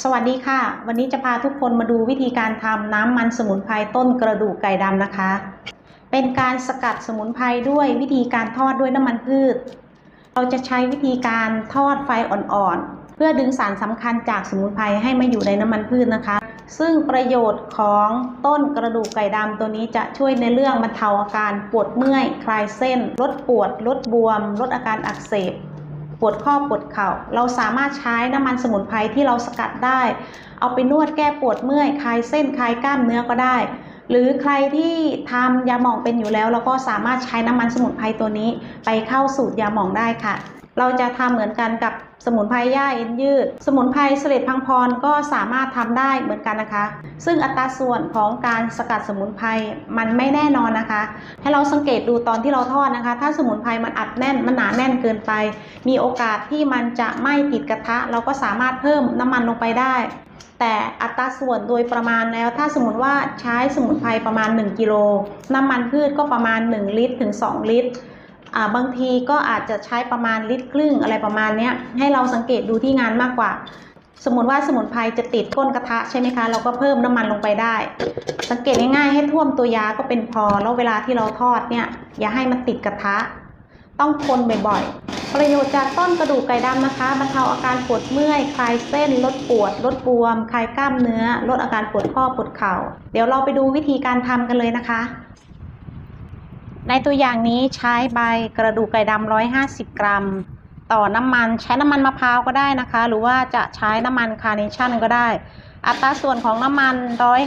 สวัสดีค่ะ วันนี้จะพาทุกคนมาดูวิธีการทำน้ำมันสมุนไพรต้นกระดูกไก่ดำนะคะ เป็นการสกัดสมุนไพรด้วยวิธีการทอดด้วยน้ำมันพืช เราจะใช้วิธีการทอดไฟอ่อนๆ เพื่อดึงสารสำคัญจากสมุนไพรให้มาอยู่ในน้ำมันพืชนะคะ ซึ่งประโยชน์ของต้นกระดูกไก่ดำตัวนี้จะช่วยในเรื่องบรรเทาอาการปวดเมื่อย คลายเส้น ลดปวด ลดบวม ลดอาการอักเสบ ปวดข้อปวดเข่า เราสามารถใช้น้ำมันสมุนไพรที่เราสกัดได้ เอาไปนวดแก้ปวดเมื่อยคลายเส้นคลายกล้ามเนื้อก็ได้ หรือใครที่ทำยาหมองเป็นอยู่แล้ว เราก็สามารถใช้น้ำมันสมุนไพรตัวนี้ ไปเข้าสูตรยาหมองได้ค่ะ เราจะทำเหมือนกันกับสมุนไพรหญ้าเอ็นยืด สมุนไพรเสลดพังพรก็สามารถทำได้เหมือนกันนะคะ ซึ่งอัตราส่วนของการสกัดสมุนไพรมันไม่แน่นอนนะคะ ให้เราสังเกตดูตอนที่เราทอดนะคะ ถ้าสมุนไพรมันอัดแน่นมันหนาแน่นเกินไป มีโอกาสที่มันจะไหม้ติดกระทะ เราก็สามารถเพิ่มน้ำมันลงไปได้ แต่อัตราส่วนโดยประมาณแล้ว ถ้าสมมติว่าใช้สมุนไพรประมาณ 1กิโลน้ำมันพืชก็ประมาณ 1 ลิตรถึง 2 ลิตร บางทีก็อาจจะใช้ประมาณลิตรครึ่งอะไรประมาณนี้ให้เราสังเกตดูที่งานมากกว่า สมมติว่าสมุนไพรจะติดก้นกระทะใช่ไหมคะ เราก็เพิ่มน้ำมันลงไปได้ สังเกตง่ายๆให้ท่วมตัวยาก็เป็นพอแล้วเวลาที่เราทอดเนี่ยอย่าให้มันติดกระทะ ต้องคนบ่อยๆ ประโยชน์จากต้นกระดูกไก่ดำนะคะบรรเทาอาการปวดเมื่อยคลายเส้น ลดปวด ลดบวม คลายกล้ามเนื้อ ลดอาการปวดข้อปวดเข่า เดี๋ยวเราไปดูวิธีการทำกันเลยนะคะ ในตัวอย่างนี้ใช้ใบกระดูกไก่ดำ150 กรัม ต่อน้ำมันใช้น้ำมันมะพร้าวก็ได้นะคะ หรือว่าจะใช้น้ำมันคาร์เนชั่นก็ได้ อัตราส่วนของน้ำมัน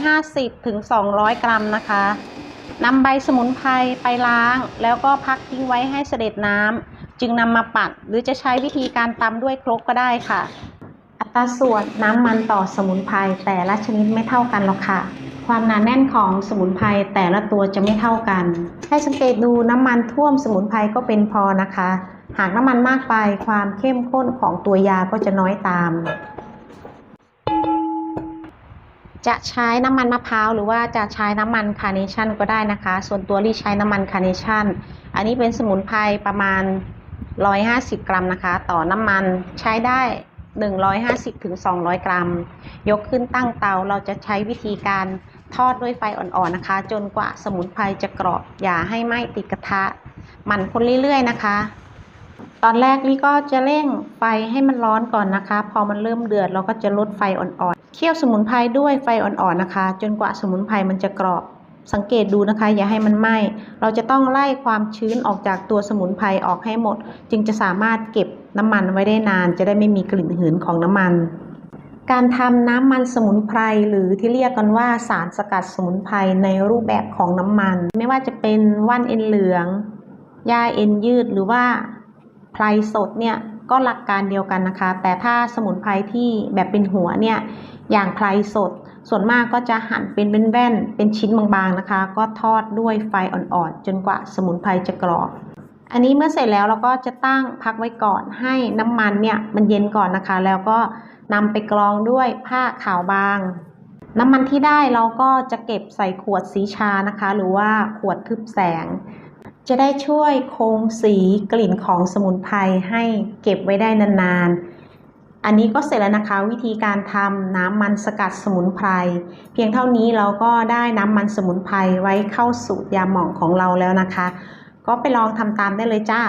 150ถึง200 กรัมนะคะนำใบสมุนไพรไปล้าง แล้วก็พักทิ้งไว้ให้เสด็จน้ำจึงนำมาปัดหรือจะใช้วิธีการตำด้วยครกก็ได้ค่ะ อัตราส่วนน้ำมันต่อสมุนไพรแต่ละชนิดไม่เท่ากันหรอกค่ะ ความหนาแน่นของสมุนไพรแต่ละตัวจะไม่เท่ากัน ให้สังเกตดูน้ำมันท่วมสมุนไพรก็เป็นพอนะคะ หากน้ำมันมากไปความเข้มข้นของตัวยาก็จะน้อยตาม จะใช้น้ำมันมะพร้าวหรือว่าจะใช้น้ำมันคาร์เนชั่นก็ได้นะคะ ส่วนตัวรีใช้น้ำมันคาร์เนชั่น อันนี้เป็นสมุนไพรประมาณ 150 กรัมนะคะ ต่อน้ำมันใช้ได้150ถึง200 กรัม ยกขึ้นตั้งเตาเราจะใช้วิธีการ ทอดด้วยไฟอ่อนๆนะคะ จนกว่าสมุนไพรจะกรอบอย่าให้ไหม้ติดกระทะหมันคนเรื่อยๆนะคะ ตอนแรกนี่ก็จะเร่งไฟให้มันร้อนก่อนนะคะ พอมันเริ่มเดือดเราก็จะลดไฟอ่อนๆเคี่ยวสมุนไพรด้วยไฟอ่อนๆนะคะ จนกว่าสมุนไพรมันจะกรอบสังเกตดูนะคะ อย่าให้มันไหม้เราจะต้องไล่ความชื้นออกจากตัวสมุนไพรออกให้หมด จึงจะสามารถเก็บน้ำมันไว้ได้นาน จะได้ไม่มีกลิ่นหืนของน้ำมัน การทำน้ำมันสมุนไพรหรือที่เรียกกันว่าสารสกัดสมุนไพรในรูปแบบของน้ำมัน ไม่ว่าจะเป็นว่านเอ็นเหลืองหญ้าเอ็นยืดหรือว่าไพรสดเนี่ยก็หลักการเดียวกันนะคะ แต่ถ้าสมุนไพรที่แบบเป็นหัวเนี่ยอย่างไพรสด ส่วนมากก็จะหั่นเป็นแว่นๆเป็นชิ้นบางๆนะคะ ก็ทอดด้วยไฟอ่อนๆจนกว่าสมุนไพรจะกรอบ อันนี้เมื่อเสร็จแล้วเราก็จะตั้งพักไว้ก่อนให้น้ำมันเนี่ยมันเย็นก่อนนะคะ แล้วก็นำไปกรองด้วยผ้าขาวบาง น้ำมันที่ได้เราก็จะเก็บใส่ขวดสีชานะคะ หรือว่าขวดทึบแสง จะได้ช่วยคงสีกลิ่นของสมุนไพรให้เก็บไว้ได้นานๆ อันนี้ก็เสร็จแล้วนะคะ วิธีการทำน้ำมันสกัดสมุนไพร เพียงเท่านี้เราก็ได้น้ำมันสมุนไพรไว้เข้าสูตรยาหม่องของเราแล้วนะคะ ก็ไปลองทำตามได้เลยจ้า